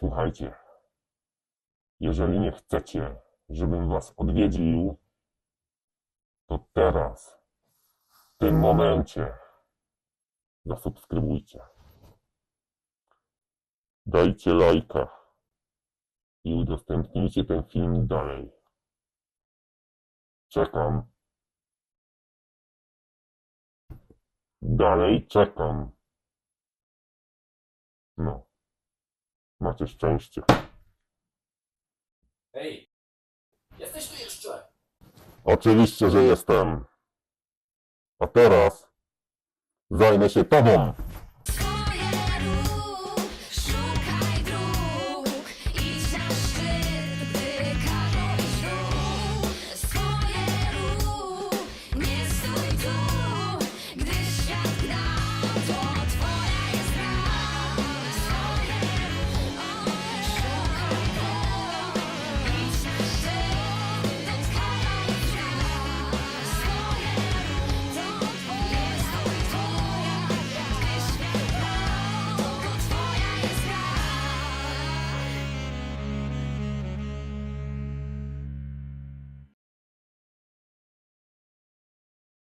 Słuchajcie, jeżeli nie chcecie, żebym was odwiedził, to teraz, w tym momencie, zasubskrybujcie. Dajcie lajka i udostępnijcie ten film dalej. Czekam. Dalej czekam. No. Macie szczęście. Ej, jesteś tu jeszcze? Oczywiście, że jestem. A teraz zajmę się tobą.